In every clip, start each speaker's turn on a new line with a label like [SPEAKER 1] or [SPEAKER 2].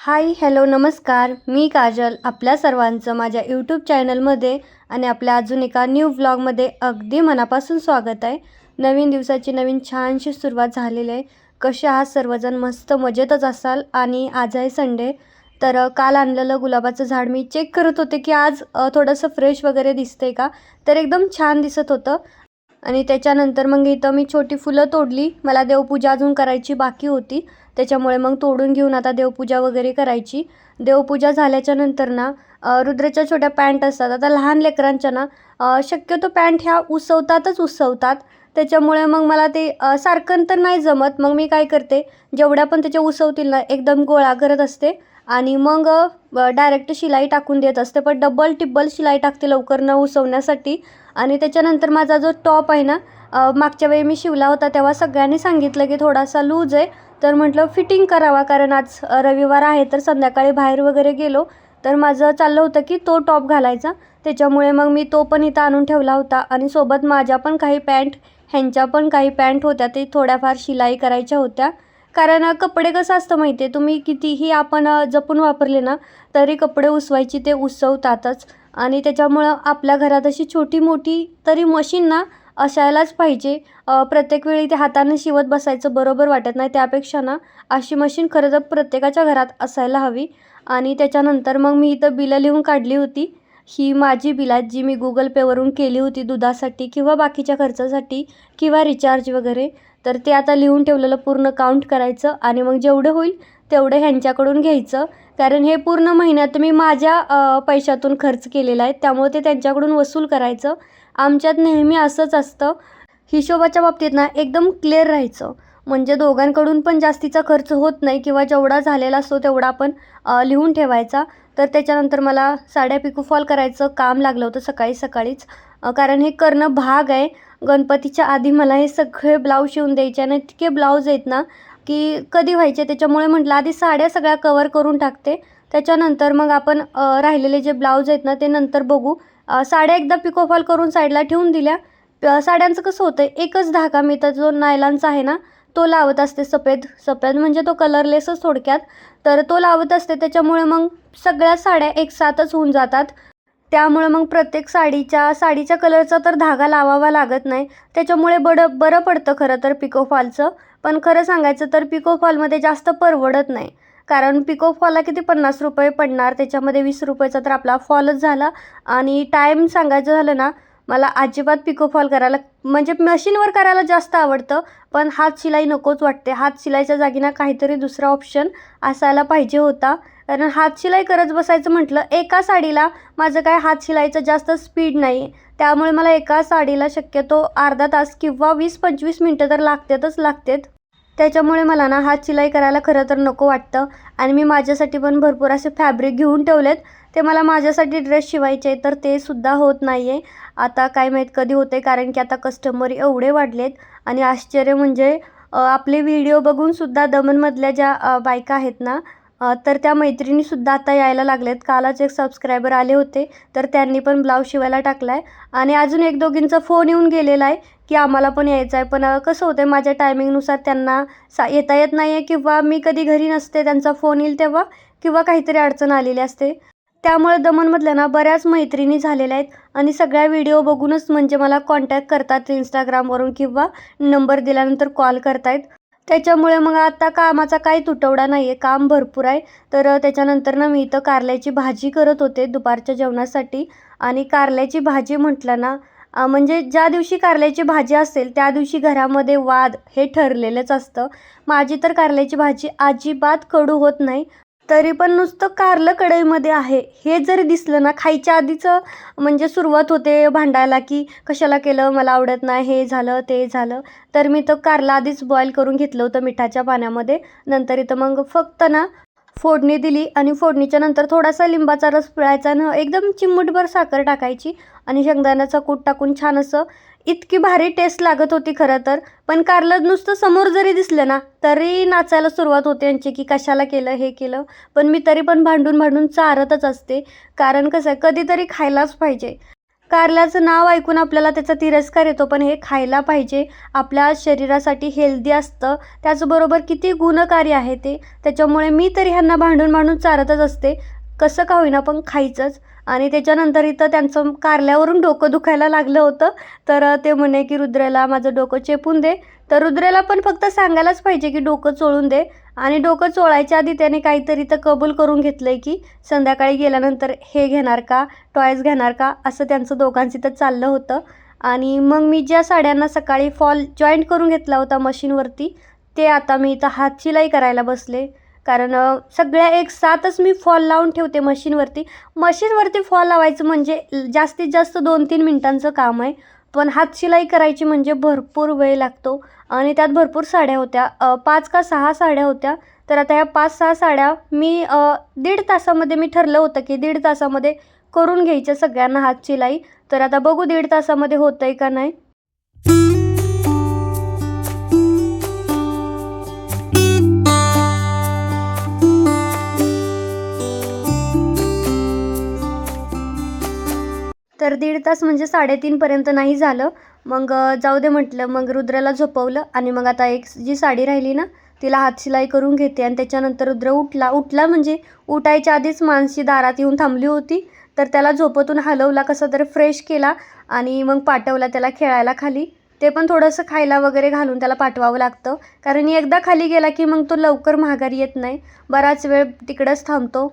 [SPEAKER 1] Hi hello नमस्कार. मी काजल आपल्या सर्वांचं माझ्या यूट्यूब चॅनलमध्ये आणि आपल्या अजून एका न्यू व्लॉगमध्ये अगदी मनापासून स्वागत आहे. नवीन दिवसाची नवीन छानशी सुरुवात झालेली आहे. कसे आहात सर्वजण? मस्त मजेतच असाल आणि आज आहे संडे तर काल आणलेलं गुलाबाचं झाड मी चेक करत होते की आज थोडंसं फ्रेश वगैरे दिसतंय का? तर एकदम छान दिसत होतं. आणि त्याच्यानंतर मग इथं मी छोटी फुलं तोडली. मला देवपूजा अजून करायची बाकी होती. त्याच्यामुळे मग तोडून घेऊन आता देवपूजा वगैरे करायची. देवपूजा झाल्याच्यानंतर ना अ, रुद्राच्या छोट्या पॅन्ट असतात. आता लहान लेकरांच्या ना शक्यतो पॅन्ट ह्या उसवतातच उसवतात. त्याच्यामुळे मग मला ते सारखं तर नाही जमत. मग मी काय करते जेवढ्या पण त्याच्या उसवतील ना एकदम गोळा करत असते. आणि मग डायरेक्ट शिलाई टाकून देत असते. पण डबल टिब्बल शिलाई टाकते लवकर न उसवण्यासाठी. आणि त्याच्यानंतर माझा जो टॉप आहे ना मागच्या वेळी मी शिवला होता तेव्हा सगळ्यांनी सांगितलं की थोडासा लूज आहे. तर म्हटलं फिटिंग करावा कारण आज रविवार आहे तर संध्याकाळी बाहेर वगैरे गेलो. तर माझं चाललं होतं की तो टॉप घालायचा. त्याच्यामुळे मग मी तो पण इथं आणून ठेवला होता. आणि सोबत माझ्या पण काही पॅन्ट ह्यांच्या पण काही पॅन्ट होत्या ते थोड्याफार शिलाई करायच्या होत्या. कारण कपडे कसं असतं माहिती आहे तुम्ही कितीही आपण जपून वापरले ना तरी कपडे उसवायची ते उसवतातच. आणि त्याच्यामुळं आपल्या घरात अशी छोटी मोठी तरी मशीन ना असायलाच पाहिजे. प्रत्येक वेळी ते हाताने शिवत बसायचं बरोबर वाटत नाही. त्यापेक्षा ना अशी मशीन खरं तर प्रत्येकाच्या घरात असायला हवी. आणि त्याच्यानंतर मग मी इथं बिलं लिहून काढली होती. ही माझी बिलात जी मी गुगल पेवरून केली होती दुधासाठी किंवा बाकीच्या खर्चासाठी किंवा रिचार्ज वगैरे. तर ते आता लिहून ठेवलेलं पूर्ण काउंट करायचं आणि मग जेवढं होईल तेवढं ह्यांच्याकडून घ्यायचं. कारण हे पूर्ण महिन्यात मी माझ्या पैशातून खर्च केलेला आहे. त्यामुळे ते त्यांच्याकडून वसूल करायचं. आमच्यात नेहमी असंच असतं. हिशोबाच्या बाबतीत ना एकदम क्लिअर राहायचं. म्हणजे दोघांकडून पण जास्तीचा खर्च होत नाही किंवा जेवढा झालेला असतो तेवढा आपण लिहून ठेवायचा. तर त्याच्यानंतर मला साड्या पिकोफॉल करायचं काम लागलं होतं सकाळी सकाळीच. कारण हे करणं भाग आहे. गणपतीच्या आधी मला हे सगळे ब्लाऊज शिवून द्यायचे आणि इतके ब्लाऊज आहेत ना की कधी व्हायचे त्याच्यामुळे म्हटलं आधी साड्या सगळ्या कवर करून टाकते. त्याच्यानंतर मग आपण राहिलेले जे ब्लाऊज आहेत ना ते नंतर बघू. साड्या एकदा पिकोफॉल करून साईडला ठेवून दिल्या. साड्यांचं कसं होतं एकच धागा मी तर जो नायलांचा आहे ना तो लावत असते सफेद. सफेद म्हणजे तो कलरलेसच थोडक्यात. तर तो लावत असते त्याच्यामुळे मग सगळ्या साड्या एकसाथच होऊन जातात. त्यामुळं मग प्रत्येक साडीच्या साडीच्या कलरचा तर धागा लावावा लागत नाही. त्याच्यामुळे बडं बरं पडतं खरं तर पिकोफॉलचं पण खरं सांगायचं तर पिकोफॉलमध्ये जास्त परवडत नाही. कारण पिकोफॉलला किती पन्नास रुपये पडणार? त्याच्यामध्ये वीस रुपयाचा तर आपला फॉलच झाला. आणि टाईम सांगायचं झालं ना मला अजिबात पिकोफॉल करायला म्हणजे मशीनवर करायला जास्त आवडतं. पण हात शिलाई नकोच वाटते. हात शिलाईच्या जागी ना काहीतरी दुसरा ऑप्शन असायला पाहिजे होता. कारण हात शिलाई करत बसायचं म्हटलं एका साडीला माझं काय हात शिलाईचं जास्त स्पीड नाही त्यामुळे मला एका साडीला शक्यतो अर्धा तास किंवा वीस पंचवीस मिनटं तर लागतातच लागतात. त्याच्यामुळे मला ना हात शिलाई करायला खरं तर नको वाटतं. आणि मी माझ्यासाठी पण भरपूर असे फॅब्रिक घेऊन ठेवलेत. ते मला माझ्यासाठी ड्रेस शिवायचे तर ते सुद्धा होत नाही आहे आता काय माहीत कधी होते कारण की आता कस्टमर एवढे वाढलेत. आणि आश्चर्य म्हणजे आपले व्हिडिओ बघूनसुद्धा दमनमधल्या ज्या बायका आहेत ना तर त्या मैत्रिणीसुद्धा आता यायला लागलेत कालच एक सबस्क्रायबर आले होते तर त्यांनी पण ब्लाऊज शिवायला टाकला आहे आणि अजून एक दोघींचा फोन येऊन गेलेला आहे की आम्हाला पण यायचं आहे पण कसं होतं आहे माझ्या टायमिंगनुसार त्यांना सा येता येत नाही आहे किंवा मी कधी घरी नसते त्यांचा फोन येईल तेव्हा किंवा काहीतरी अडचण आलेली असते. त्यामुळे दमनमधल्या ना बऱ्याच मैत्रिणी झालेल्या आहेत. आणि सगळ्या व्हिडिओ बघूनच म्हणजे मला कॉन्टॅक्ट करतात इंस्टाग्रामवरून किंवा नंबर दिल्यानंतर कॉल करतायत. त्याच्यामुळे मग आता कामाचा काही तुटवडा नाही आहे काम भरपूर आहे. तर त्याच्यानंतर ना मी इथं कारल्याची भाजी करत होते दुपारच्या जेवणासाठी. आणि कारल्याची भाजी म्हटलं ना म्हणजे ज्या दिवशी कारल्याची भाजी असेल त्या दिवशी घरामध्ये वाद हे ठरलेलंच असतं. माझी तर कारल्याची भाजी अजिबात कडू होत नाही. तरी पण नुसतं कारलं कढईमध्ये आहे. हे जरी दिसलं ना खायच्या आधीचं म्हणजे सुरुवात होते भांडायला की कशाला केलं मला आवडत नाही हे झालं ते झालं. तर मी तर कारला आधीच बॉईल करून घेतलं होतं मिठाच्या पाण्यामध्ये. नंतर इथं मग फक्त ना फोडणी दिली आणि फोडणीच्या नंतर थोडासा लिंबाचा रस पिळायचा आणि एकदम चिमूटभर साखर टाकायची आणि शेंगदाण्याचा कूट टाकून छान असं इतकी भारी टेस्ट लागत होती खरं तर. पण कारलं नुसतं समोर जरी दिसलं ना तरी नाचायला सुरुवात होते यांची की कशाला केलं हे केलं. पण मी तरी पण भांडून भांडून चारतच असते. कारण कसं आहे कधीतरी खायलाच पाहिजे. कारल्याचं नाव ऐकून आपल्याला त्याचा तिरस्कार येतो पण हे खायला पाहिजे. आपल्या शरीरासाठी हेल्दी असतं. त्याचबरोबर किती गुणकारी आहे ते. त्याच्यामुळे मी तरी ह्यांना भांडून भांडून चारतच असते. कसं का होईना पण खायचंच. आणि त्याच्यानंतर इथं त्यांचं कारल्यावरून डोकं दुखायला लागलं होतं. तर ते म्हणे की रुद्राला माझं डोकं चेपून दे. तर रुद्रेला पण फक्त सांगायलाच पाहिजे की डोकं चोळून दे. आणि डोकं चोळायच्या आधी त्याने काहीतरी तर कबूल करून घेतलं आहे की संध्याकाळी गेल्यानंतर हे घेणार का टॉयज घेणार का असं त्यांचं दोघांचं तर चाललं होतं. आणि मग मी ज्या साड्यांना सकाळी फॉल जॉईंट करून घेतला होता मशीनवरती ते आता मी इथं हात शिलाई करायला बसले. कारण सगळ्या एक साथच मी फॉल लावून ठेवते मशीनवरती. मशीनवरती फॉल लावायचं म्हणजे जास्तीत जास्त दोन तीन मिनटांचं काम आहे. पण हात शिलाई करायची म्हणजे भरपूर वेळ लागतो. आणि त्यात भरपूर साड्या होत्या. पाच का सहा साड्या होत्या. तर आता ह्या पाच सहा साड्या मी दीड तासामध्ये मी ठरलं होतं की दीड तासामध्ये करून घ्यायच्या सगळ्यांना हातशिलाई. तर आता बघू दीड तासामध्ये होतं आहे का नाही. तर दीड तास म्हणजे साडेतीनपर्यंत नाही झालं. मग जाऊ दे म्हटलं. मग रुद्राला झोपवलं आणि मग आता एक जी साडी राहिली ना तिला हातशिलाई करून घेते आणि त्याच्यानंतर रुद्र उठला. उठला म्हणजे उठायच्या आधीच मानसी दारात येऊन थांबली होती. तर त्याला झोपतून हलवला कसा तरी फ्रेश केला आणि मग पाठवला त्याला खेळायला खाली. ते पण थोडंसं खायला वगैरे घालून त्याला पाठवावं लागतं. कारण एकदा खाली गेला की मग तो लवकर माघारी येत नाही. बराच वेळ तिकडंच थांबतो.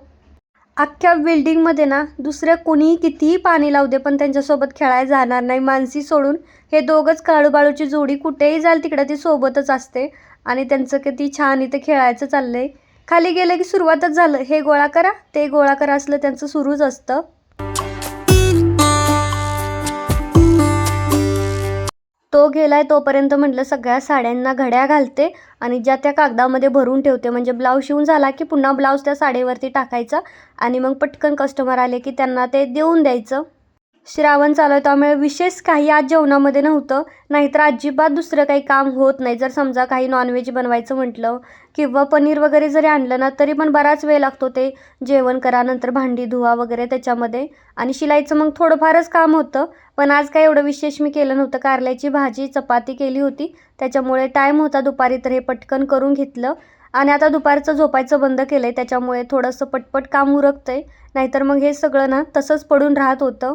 [SPEAKER 1] अख्ख्या बिल्डिंगमध्ये ना दुसऱ्या कोणीही कितीही पाणी लावू दे पण त्यांच्यासोबत खेळायला जाणार नाही. मानसी सोडून हे दोघंच काळूबाळूची जोडी कुठेही जाईल तिकडं ती सोबतच असते. आणि त्यांचं किती छान इथे खेळायचं चाललं आहे खाली गेलं की सुरुवातच झालं. हे गोळा करा ते गोळा करा असलं त्यांचं सुरूच असतं. गेलाय तोपर्यंत म्हटलं सगळ्या साड्यांना घड्या घालते आणि ज्या त्या कागदामध्ये भरून ठेवते. म्हणजे ब्लाऊज शिवून झाला की पुन्हा ब्लाऊज त्या साडीवरती टाकायचा आणि मग पटकन कस्टमर आले की त्यांना ते देऊन द्यायचं. श्रावण चालू आहे त्यामुळे विशेष काही आज जेवणामध्ये नव्हतं. नाहीतर अजिबात दुसरं काही काम होत नाही. जर समजा काही नॉनव्हेज बनवायचं म्हटलं किंवा पनीर वगैरे जरी आणलं ना तरी पण बराच वेळ लागतो ते. जेवण करा नंतर भांडी धुवा वगैरे त्याच्यामध्ये. आणि शिलाईचं मग थोडंफारच काम होतं. पण आज काय एवढं विशेष मी केलं नव्हतं. कारल्याची भाजी चपाती केली होती. त्याच्यामुळे टाईम होता दुपारी तर हे पटकन करून घेतलं. आणि आता दुपारचं झोपायचं बंद केलं आहे त्याच्यामुळे थोडंसं पटपट काम उरकतं आहे नाहीतर मग हे सगळं ना तसंच पडून राहत होतं.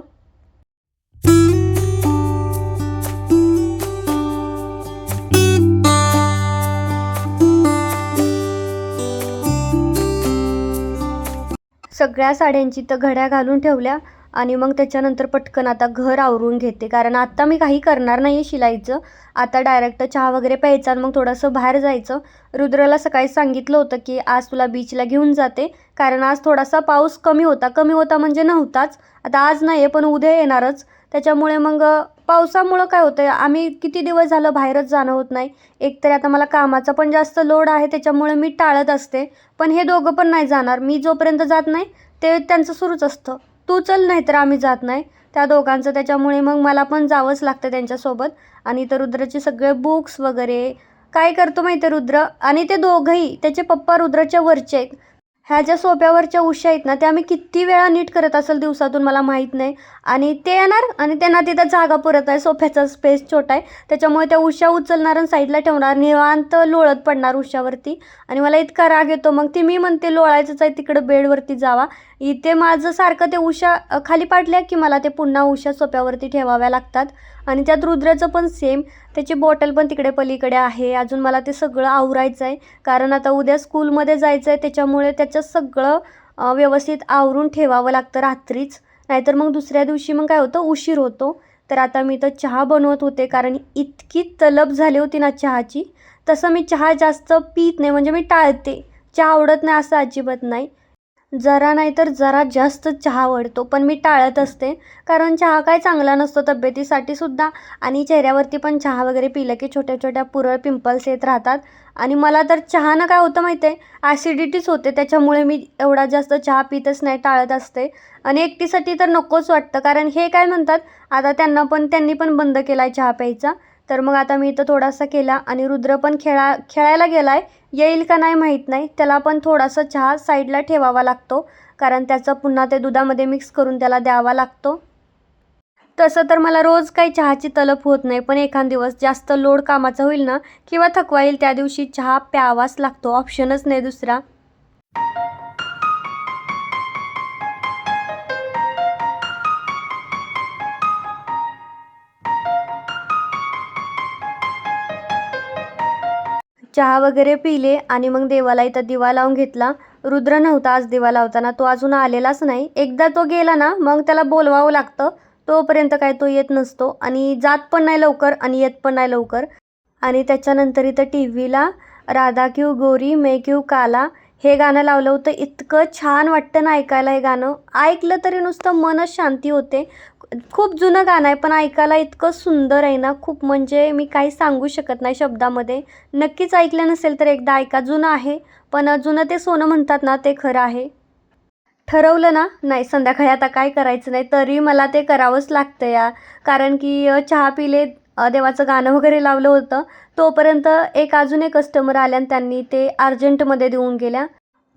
[SPEAKER 1] सगळ्या साड्यांची तर घड्या घालून ठेवल्या. आणि मग त्याच्यानंतर पटकन आता घर आवरून घेते. कारण आत्ता मी काही करणार नाही आहे शिलाईचं. आता डायरेक्ट चहा वगैरे प्यायचा आणि मग थोडंसं बाहेर जायचं. रुद्राला सकाळी सांगितलं होतं की आज तुला बीचला घेऊन जाते. कारण आज थोडासा पाऊस कमी होता. कमी होता म्हणजे नव्हताच. आता आज नाही आहे पण उद्या येणारच. त्याच्यामुळे मग पावसामुळं काय होतं आम्ही किती दिवस झालं बाहेरच जाणं होत नाही. एकतरी आता मला कामाचा पण जास्त लोड आहे. त्याच्यामुळे मी टाळत असते. पण हे दोघं पण नाही जाणार. मी जोपर्यंत जात नाही ते त्यांचं सुरूच असतं. तू चल नाहीतर आम्ही जात नाही. त्या दोघांचं त्याच्यामुळे मग मला पण जावंच लागतं त्यांच्यासोबत. आणि तर रुद्राचे सगळे बुक्स वगैरे. काय करतो माहिती आहे रुद्र? आणि ते दोघंही त्याचे पप्पा रुद्राच्या वरचे आहेत. ह्या ज्या सोप्यावरच्या उशा आहेत ना त्या आम्ही किती वेळा नीट करत असेल दिवसातून मला माहीत नाही. आणि ते येणार आणि त्यांना तिथं जागा पुरत आहे सोफ्याचा स्पेस छोटा आहे. त्याच्यामुळे त्या उशा उचलणार आणि साईडला ठेवणार. निवांत लोळत पडणार उशावरती. आणि मला इतका राग येतो. मग ती मी म्हणते लोळायचंच आहे तिकडं बेडवरती जावा. इथे माझं सारखं ते उशा खाली पाडल्या की मला ते पुन्हा उशा सोप्यावरती ठेवाव्या लागतात. आणि त्यात रुद्राचं पण सेम त्याची बॉटल पण तिकडे पलीकडे आहे. अजून मला ते सगळं आवरायचं आहे कारण आता उद्या स्कूलमध्ये जायचं आहे त्याच्यामुळे त्याचं सगळं व्यवस्थित आवरून ठेवावं लागतं रात्रीच. नाहीतर मग दुसऱ्या दिवशी मग काय होतं? उशीर होतो. तर आता मी तर चहा बनवत होते. कारण इतकी तलब झाली होती ना चहाची. तसं मी चहा जास्त पित नाही. म्हणजे मी टाळते. चहा आवडत नाही असं अजिबात नाही. जरा नाही तर जरा जास्त चहा आवडतो पण मी टाळत असते. कारण चहा काय चांगला नसतो तब्येतीसाठी सुद्धा. आणि चेहऱ्यावरती पण चहा वगैरे पिलं की छोट्या छोट्या पुरळ पिंपल्स येत राहतात. आणि मला तर चहानं काय होतं माहिती आहे ॲसिडिटीच होते. त्याच्यामुळे मी एवढा जास्त चहा पितच नाही टाळत असते. आणि एकटीसाठी तर नकोच वाटतं. कारण हे काय म्हणतात? आता त्यांना पण त्यांनी पण बंद केला आहे चहा प्यायचा. तर मग आता मी इथं थोडासा केला आणि रुद्र पण खेळा खेळायला गेला आहे येईल का नाही माहीत नाही. त्याला पण थोडासा चहा साईडला ठेवावा लागतो. कारण त्याचं पुन्हा ते दुधामध्ये मिक्स करून त्याला द्यावा लागतो. तसं तर मला रोज काही चहाची तलप होत नाही. पण एखाद दिवस जास्त लोड कामाचा होईल ना किंवा थकवा येईल त्या दिवशी चहा प्यावाच लागतो. ऑप्शनच नाही दुसरा. चहा वगैरे पिले आणि मग देवाला इथं दिवा लावून घेतला. रुद्र नव्हता आज दिवा लावताना. तो अजून आलेलाच नाही. एकदा तो गेला ना मग त्याला बोलवावं लागतं. तोपर्यंत काय तो येत नसतो आणि जात पण नाही लवकर आणि येत पण नाही लवकर. आणि त्याच्यानंतर इथं टी व्हीला राधा क्यू गोरी मे क्यू काला हे गाणं लावलं होतं. इतकं छान वाटतं ना ऐकायला हे गाणं. ऐकलं तरी नुसतं मनच शांती होते. खूप जुनं गाणं आहे पण ऐकायला इतकं सुंदर आहे ना खूप म्हणजे मी काही सांगू शकत नाही शब्दामध्ये. नक्कीच ऐकलं नसेल तर एकदा ऐका जुनं आहे पण जुनं ते सोनं म्हणतात ना ते खरं आहे. ठरवलं ना? नाही संध्याकाळी आता काय करायचं नाही तरी मला ते करावंच लागतं या. कारण की चहा पिले देवाचं गाणं वगैरे लावलं होतं तोपर्यंत एक अजून एक कस्टमर आल्या आणि त्यांनी ते अर्जंटमध्ये देऊन गेल्या.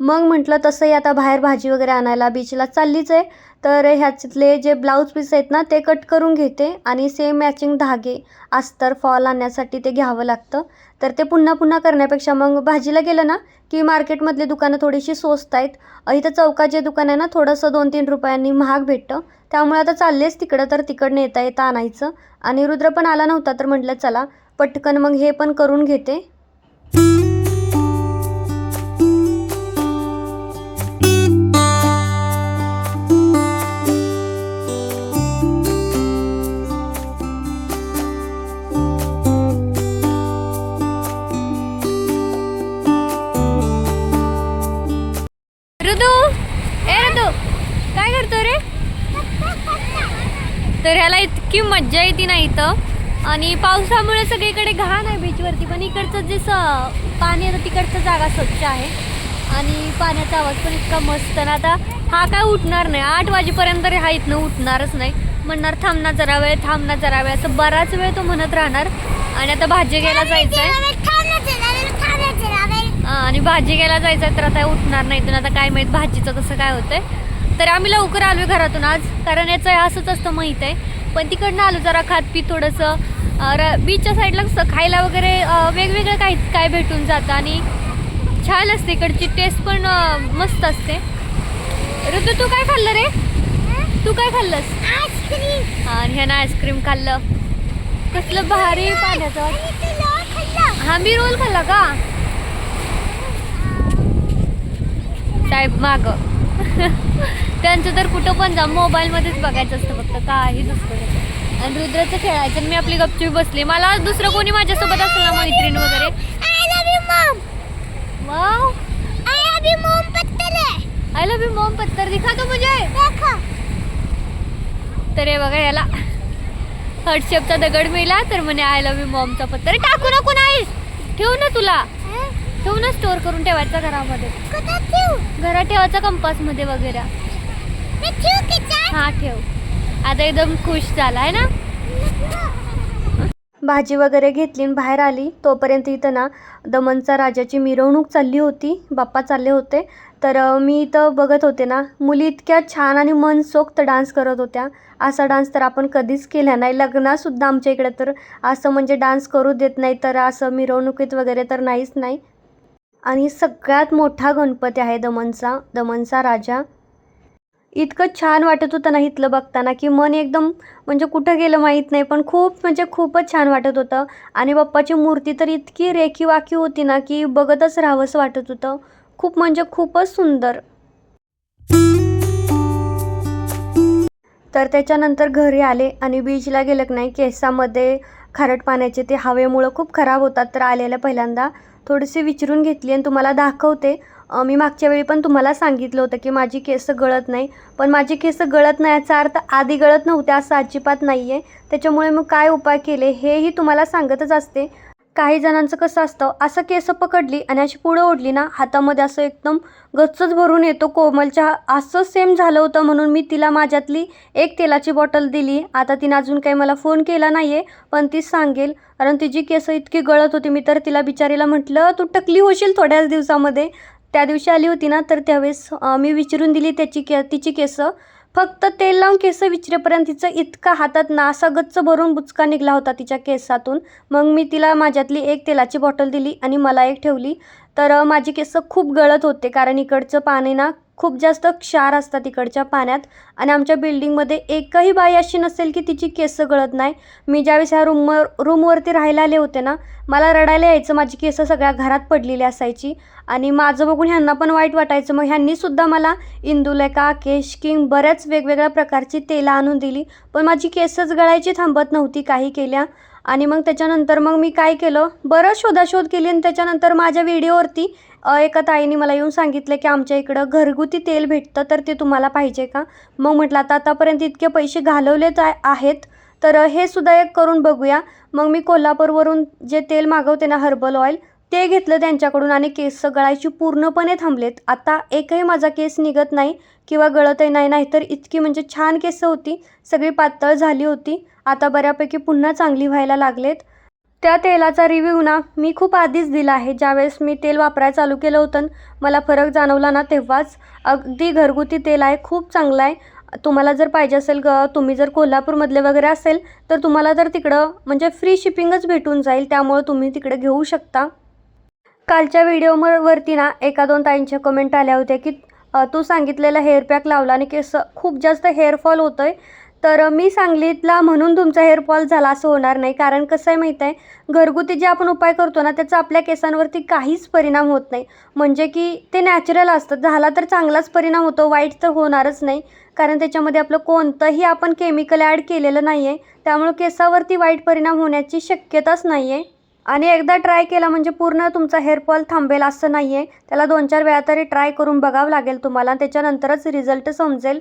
[SPEAKER 1] मग म्हटलं तसंही आता बाहेर भाजी वगैरे आणायला बीचला चाललीच आहे तर ह्याच्यातले जे ब्लाऊज पीस आहेत ना ते कट करून घेते आणि सेम मॅचिंग धागे अस्तर फॉल आणण्यासाठी ते घ्यावं लागतं. तर ते पुन्हा पुन्हा करण्यापेक्षा मग भाजीला गेलं ना की मार्केटमधली दुकानं थोडीशी स्वस्त आहेत. इथं चौकात जे दुकान आहे ना थोडंसं दोन तीन रुपयांनी महाग भेटतं. त्यामुळे आता चाललेच तिकडं तर तिकडनं येता येता आणायचं. आणि रुद्र पण आला नव्हता तर म्हटलं चला पटकन मग हे पण करून घेते. ऋतू ए ऋतू काय करतो रे? तर ह्याला इतकी मज्जा येते ना इथं. आणि पावसामुळे सगळीकडे घाण आहे बीचवरती पण इकडचं जे स पाणी आहे तिकडचं जागा स्वच्छ आहे. आणि पाण्याचा आवाज पण इतका मस्त ना. आता हा काय उठणार नाही. आठ वाजेपर्यंत हा इथनं उठणारच नाही. म्हणणार थांबणार जरा वेळ थांबणार जरा वेळ. असं बराच वेळ तो म्हणत राहणार. आणि आता भाजी घ्यायला जायचं आहे आणि भाजी घ्यायला जायचं तर आता उठणार नाही तर आता काय माहीत भाजीचं कसं काय होतंय. तर आम्ही लवकर आलो घरातून आज कारण याचं असंच असतं माहीत आहे. पण तिकडनं आलो जरा खात पीत थोडंसं. र बीचच्या साईडला कसं खायला वगैरे वेगवेगळं काही काय भेटून जातं आणि छान असते इकडची टेस्ट पण मस्त असते. ऋतू तू काय खाल्लं रे? तू काय खाल्लंस? आणि ह्यानं आईस्क्रीम खाल्लं. कसलं भारी पाण्याचं. हा मी रोल खाल्ला का? साहेब माग. त्यांचं तर कुठं पण जा मोबाईलमध्येच बघायचं असतं फक्त काही दुसरं नाही. आणि रुद्राचं खेळायचं आणि मी आपली गपचूप बसली. मला दुसरं कोणी माझ्यासोबत असेल ना मैत्रीण वगैरे? Wow I love you mom पत्तर. दिखा तो मुझे. तर हे बघा याला. हर्ट शेपचा दगड मिळाला तर म्हणे आय लव्ह यू मॉमचा पत्तर. टाकू नको नाहीस. ठेव ना तुला. ठेव ना स्टोअर करून ठेवायचा घरामध्ये. घरात ठेवायचा कंपासमध्ये वगैरे हा ठेव. आता एकदम खुश झाला आहे ना? भाजी वगैरे घेतली आणि बाहेर आली. तोपर्यंत इथं ना दमनचा राजाची मिरवणूक चालली होती. बाप्पा चालले होते. तर मी इथं बघत होते ना मुली इतक्या छान आणि मनसोक्त डान्स करत होत्या. असा डान्स तर आपण कधीच केला नाही. लग्नातसुद्धा आमच्या इकडे तर असं म्हणजे डान्स करू देत नाही तर असं मिरवणुकीत वगैरे तर नाहीच नाही. आणि सगळ्यात मोठा गणपती आहे दमनचा दमनचा राजा. इतकं छान वाटत होतं ना इथलं बघताना की मन एकदम म्हणजे कुठं गेलं माहीत नाही पण खूप म्हणजे खूपच छान वाटत होतं. आणि बाप्पाची मूर्ती तर इतकी रेखीवाकी होती ना की बघतच राहावंसं वाटत होतं. खूप म्हणजे खूपच सुंदर. तर त्याच्यानंतर घरी आले आणि बीचला गेलं की नाही केसामध्ये खारट पाण्याचे ते हवेमुळं खूप खराब होतात तर आलेल्या पहिल्यांदा. थोडीशी विचारून घेतली आणि तुम्हाला दाखवते. मी मागच्या वेळी पण तुम्हाला सांगितलं होतं की माझी केस गळत नाही. पण माझी केस गळत नाही याचा अर्थ आधी गळत नव्हते असं अजिबात नाही आहे त्याच्यामुळे मग काय उपाय केले हेही तुम्हाला सांगतच असते. काही जणांचं कसं असतं असं केस पकडली आणि अशी पुढं ओढली ना हातामध्ये असं एकदम गच्चच भरून येतो. कोमलच्या असं सेम झालं होतं म्हणून मी तिला माझ्यातली एक तेलाची बॉटल दिली. आता तिने अजून काही मला फोन केला नाही आहे पण ती सांगेल. कारण तिची केस इतकी गळत होती मी तर तिला बिचारीला म्हटलं तू टकली होशील थोड्याच दिवसामध्ये. त्या दिवशी आली होती ना तर त्यावेळेस मी विचारून दिली त्याची के तिची केसं. फक्त तेल लावून केस विचरेपर्यंत तिचं इतका हातात ना असा गच्च भरून बुचका निघला होता तिच्या केसातून. मग मी तिला माझ्यातली एक तेलाची बॉटल दिली आणि मला एक ठेवली. तर माझी केस खूप गळत होते कारण इकडचं पाणी ना खूप जास्त क्षार असतात इकडच्या पाण्यात आणि आमच्या बिल्डिंगमध्ये एकही बाई अशी नसेल की तिची केस गळत नाही. मी ज्यावेळेस ह्या रूमवर रूमवरती राहायला आले होते ना मला रडायला यायचं माझी केस सगळ्या घरात पडलेली असायची आणि माझं बघून ह्यांना पण वाईट वाटायचं. मग ह्यांनीसुद्धा मला इंदुलेका केश किंग बऱ्याच वेगवेगळ्या प्रकारची तेलं आणून दिली पण माझी केसच गळायची थांबत नव्हती काही केल्या. आणि मग त्याच्यानंतर मग मी काय केलं? बरं शोधाशोध केली आणि त्याच्यानंतर माझ्या व्हिडिओवरती एका ताईने मला येऊन सांगितलं की आमच्या इकडं घरगुती तेल भेटतं तर ते तुम्हाला पाहिजे का? मग म्हटलं आता आतापर्यंत इतके पैसे घालवलेच आहे आहेत तर हे सुद्धा एक करून बघूया. मग मी कोल्हापूरवरून जे तेल मागवते ना हर्बल ऑइल ते घेतलं त्यांच्याकडून आणि केस गळायची पूर्णपणे थांबलेत. आता एकही माझा केस निघत नाही किंवा गळतही नाही नाहीतर इतकी म्हणजे छान केस होती सगळी पातळ झाली होती. आता बऱ्यापैकी पुन्हा चांगली व्हायला लागलेत. त्या तेलाचा रिव्ह्यू ना मी खूप आधीच दिला आहे. ज्यावेळेस मी तेल वापरायला चालू केलं होतं मला फरक जाणवला ना तेव्हाच. अगदी घरगुती तेल आहे खूप चांगलं आहे. तुम्हाला जर पाहिजे असेल ग तुम्ही जर कोल्हापूरमधले वगैरे असेल तर तुम्हाला तर तिकडं म्हणजे फ्री शिपिंगच भेटून जाईल त्यामुळं तुम्ही तिकडे घेऊ शकता. कालच्या व्हिडिओवरती ना एका दोन ताईंच्या कमेंट आल्या होत्या की तू सांगितलेला हेअर पॅक लावला आणि केस खूप जास्त हेअरफॉल होतं आहे तर मी सांगितला म्हणून तुमचा हेअरफॉल झाला असं होणार नाही. कारण कसं आहे माहीत आहे घरगुती जे आपण उपाय करतो ना त्याचा आपल्या केसांवरती काहीच परिणाम होत नाही. म्हणजे की ते नॅचरल असतं. झाला तर चांगलाच परिणाम होतो वाईट तर होणारच नाही. कारण त्याच्यामध्ये आपलं कोणतंही आपण केमिकल ॲड केलेलं नाही आहे त्यामुळं केसावरती वाईट परिणाम होण्याची शक्यताच नाही आहे आणि एकदा ट्राय केला म्हणजे पूर्ण तुमचा हेअरफॉल थांबेल असं नाही आहे त्याला दोन चार वेळा तरी ट्राय करून बघावं लागेल तुम्हाला त्याच्यानंतरच रिझल्ट समजेल.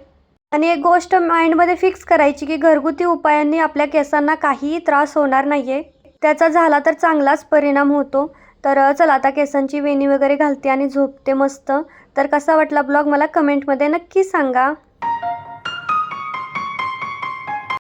[SPEAKER 1] आणि एक गोष्ट माइंडमध्ये फिक्स करायची की घरगुती उपायांनी आपल्या केसांना काहीही त्रास होणार नाही आहे त्याचा झाला तर चांगलाच परिणाम होतो. तर चला आता केसांची वेणी वगैरे घालते आणि झोपते मस्त. तर कसा वाटला ब्लॉग? मला कमेंटमध्ये नक्की सांगा.